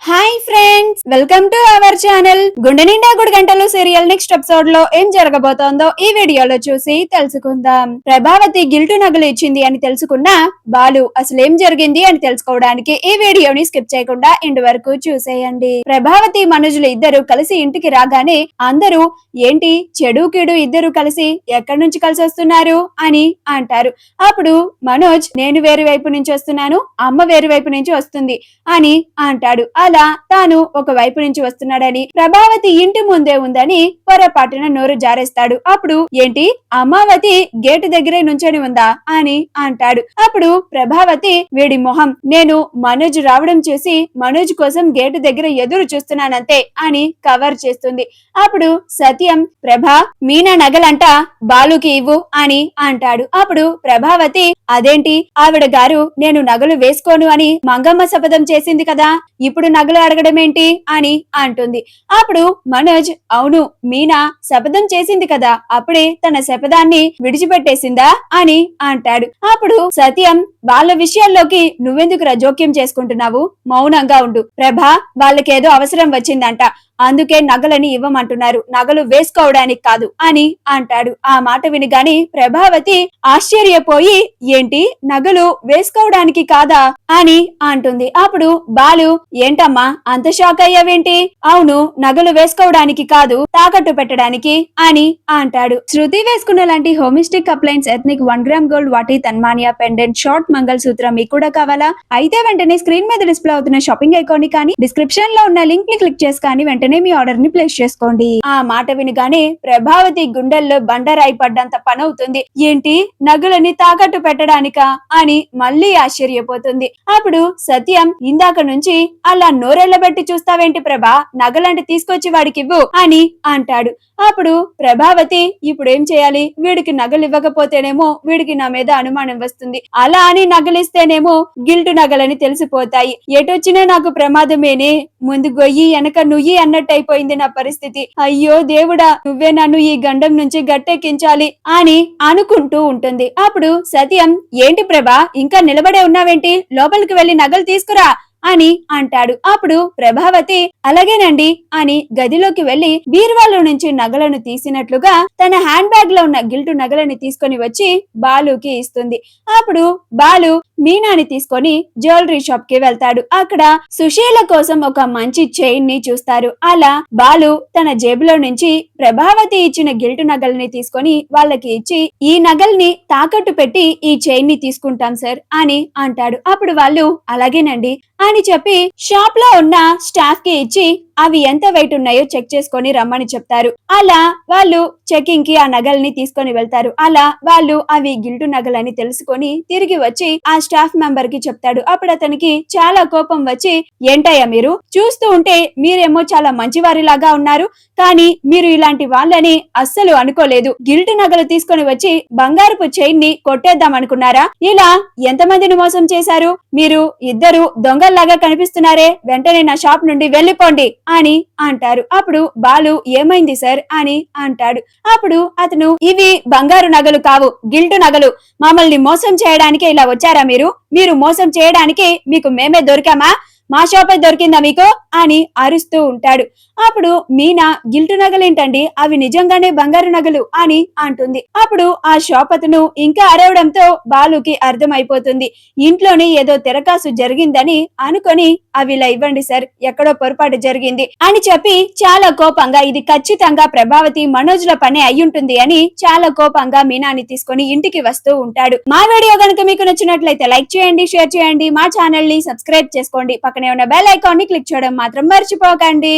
Hi friends welcome to our channel. గుండె నిండా గుడి గంటలు సీరియల్ నెక్స్ట్ ఎపిసోడ్లో ఏం జరగబోతోందో ఈ వీడియోలో చూసి తెలుసుకుందాం. ప్రభావతి గిల్టు నగలు ఇచ్చింది అని తెలుసుకున్న బాలు అసలు ఏం జరిగింది అని తెలుసుకోవడానికి ఈ వీడియోని స్కిప్ చేయకుండా ఇంటి వరకు చూసేయండి. ప్రభావతి మనుజులు ఇద్దరు కలిసి ఇంటికి రాగానే అందరూ ఏంటి చెడు కిడు ఇద్దరు కలిసి ఎక్కడి నుంచి కలిసి వస్తున్నారు? అని అంటారు. అప్పుడు మనోజ్ నేను వేరు వైపు నుంచి వస్తున్నాను అమ్మ వేరు వైపు నుంచి వస్తుంది అని అంటాడు. అలా తాను ఒక వైపు నుంచి వస్తున్నాడని ప్రభావతి ఇంటి ముందే ఉందని పొరపాటున నోరు జారేస్తాడు. అప్పుడు ఏంటి? అమ్మావతి గేటు దగ్గరే నుంచొని ఉందా? అని అంటాడు. అప్పుడు ప్రభావతి వీడి మొహం నేను మనోజ్ రావడం చూసి మనోజ్ కోసం గేటు దగ్గర ఎదురు చూస్తున్నానంతే అని కవర్ చేస్తుంది. అప్పుడు సత్యం ప్రభా మీనా నగలంట బాలుకి ఇవ్వు అని అంటాడు. అప్పుడు ప్రభావతి అదేంటి? ఆవిడ గారు నేను నగలు వేసుకోను అని మంగమ్మ శపథం చేసింది కదా? ఇప్పుడు నగలు అడగడం ఏంటి? అని అంటుంది. అప్పుడు మనోజ్ అవును మీనా శపథం చేసింది కదా అప్పుడే తన శపథాన్ని విడిచిపెట్టేసిందా అని అంటాడు. అప్పుడు సత్యం వాళ్ళ విషయాల్లోకి నువ్వెందుకు జోక్యం చేసుకుంటున్నావు? మౌనంగా ఉండు. ప్రభా వాళ్ళకేదో అవసరం వచ్చిందంట. అందుకే నగలని ఇవ్వమంటున్నారు. నగలు వేసుకోవడానికి కాదు అని అంటాడు. ఆ మాట వినిగాని ప్రభావతి ఆశ్చర్యపోయి ఏంటి? నగలు వేసుకోవడానికి కాదా? అని అంటుంది. అప్పుడు బాలు ఏంటమ్మా? అంత షాక్ అయ్యావేంటి? అవును నగలు వేసుకోవడానికి కాదు తాకట్టు పెట్టడానికి అని అంటాడు. శృతి వేసుకున్న లాంటి హోమిస్టిక్ appliances ethnic one gram gold వాటి తన్మానియా పెండెంట్ షార్ట్ మంగళ సూత్రం మీకు కూడా కావాలా? అయితే వెంటనే స్క్రీన్ మీద డిస్ప్లే అవుతున్న షాపింగ్ ఐకాన్ని కానీ డిస్క్రిప్షన్లో ఉన్న లింక్ని క్లిక్ చేసి కానీ వెంటనే మీ ఆర్డర్ని ప్లేస్ చేసుకోండి. ఆ మాట వినగానే ప్రభావతి గుండెల్లో బండరాయి పడ్డంత పని అవుతుంది ఏంటి? నగులని తాకట్టు పెట్టడానికా? అని మళ్ళీ ఆశ్చర్యపోతుంది. అప్పుడు సత్యం ఇందాక నుంచి అలా నోరెళ్ళబెట్టి చూస్తావేంటి ప్రభా? నగలంటే తీసుకొచ్చి వాడికి ఇవ్వు అని అంటాడు. అప్పుడు ప్రభావతి ఇప్పుడు ఏం చేయాలి? వీడికి నగలు ఇవ్వకపోతేనేమో వీడికి నా మీద అనుమానం వస్తుంది. అలా అని నగలిస్తేనేమో గిల్టు నగలని తెలిసిపోతాయి. ఎటొచ్చినా నాకు ప్రమాదమేనే. ముందు గొయ్యి వెనక నుయ్యి అన్నట్టు అయిపోయింది నా పరిస్థితి. అయ్యో దేవుడా నువ్వే నన్ను ఈ గండం నుంచి గట్టెక్కించాలి అని అనుకుంటూ ఉంటుంది. అప్పుడు సత్యం ఏంటి ప్రభా ఇంకా నిలబడే ఉన్నావేంటి? లోపలికి వెళ్ళి నగలు తీసుకురా. అని అంటాడు. అప్పుడు ప్రభావతి అలాగేనండి అని గదిలోకి వెళ్ళి బీర్వాలో నుంచి నగలను తీసినట్లుగా తన హ్యాండ్ బ్యాగ్లో ఉన్న గిల్టు నగలని తీసుకొని వచ్చి బాలుకి ఇస్తుంది. అప్పుడు బాలు మీనాని తీసుకొని జ్యువెలరీ షాప్కి వెళ్తాడు. అక్కడ సుశీల కోసం ఒక మంచి చైన్ని చూస్తారు. అలా బాలు తన జేబులో నుంచి ప్రభావతి ఇచ్చిన గిల్టు నగల్ని తీసుకొని వాళ్ళకి ఇచ్చి ఈ నగల్ని తాకట్టు పెట్టి ఈ చైన్ని తీసుకుంటాం సార్ అని అంటాడు. అప్పుడు వాళ్ళు అలాగేనండి అని చెప్పి షాప్లో ఉన్న స్టాఫ్కి ఇచ్చి అవి ఎంత వెయిట్ ఉన్నాయో చెక్ చేసుకొని రమ్మని చెప్తారు. అలా వాళ్ళు చెకింగ్కి ఆ నగల్ని తీసుకొని వెళ్తారు. అలా వాళ్ళు అవి గిల్టు నగలని తెలుసుకొని తిరిగి వచ్చి ఆ స్టాఫ్ మెంబర్కి చెప్తాడు. అప్పుడు అతనికి చాలా కోపం వచ్చి ఏంటయ్యా మీరు? చూస్తూ ఉంటే మీరేమో చాలా మంచివారిలాగా ఉన్నారు. కానీ మీరు ఇలాంటి వాళ్ళని అస్సలు అనుకోలేదు. గిల్టు నగలు తీసుకొని వచ్చి బంగారపు చైన్ని కొట్టేద్దాం అనుకున్నారా? ఇలా ఎంతమందిని మోసం చేశారు? మీరు ఇద్దరు దొంగల్లాగా కనిపిస్తున్నారే. వెంటనే నా షాప్ నుండి వెళ్ళిపోండి అని అంటారు. అప్పుడు బాలు ఏమైంది సార్? అని అంటాడు. అప్పుడు అతను ఇవి బంగారు నగలు కావు గిల్టు నగలు. మమ్మల్ని మోసం చేయడానికి ఇలా వచ్చారా మీరు? మీరు మోసం చేయడానికి మీకు మేమే దొరికామా? మా షాపే దొరికిందా మీకు? అని అరుస్తూ ఉంటాడు. అప్పుడు మీనా గిల్టు నగలేంటండి? అవి నిజంగానే బంగారు నగలు అని అంటుంది. అప్పుడు ఆ షాప్ అతను ఇంకా అరవడంతో బాలుకి అర్థమైపోతుంది. ఇంట్లోనే ఏదో తెరకాసు జరిగిందని అనుకొని అవి ఇలా ఇవ్వండి సార్ ఎక్కడో పొరపాటు జరిగింది అని చెప్పి చాలా కోపంగా ఇది ఖచ్చితంగా ప్రభావతి మనోజుల పని అయ్యుంటుంది అని చాలా కోపంగా మీనాని తీసుకొని ఇంటికి వస్తూ ఉంటాడు. మా వీడియో కనుక మీకు నచ్చినట్లయితే లైక్ చేయండి షేర్ చేయండి మా ఛానల్ని సబ్స్క్రైబ్ చేసుకోండి. పక్కనే ఉన్న బెల్ ఐకాన్ని క్లిక్ చేయడం మాత్రం మర్చిపోకండి.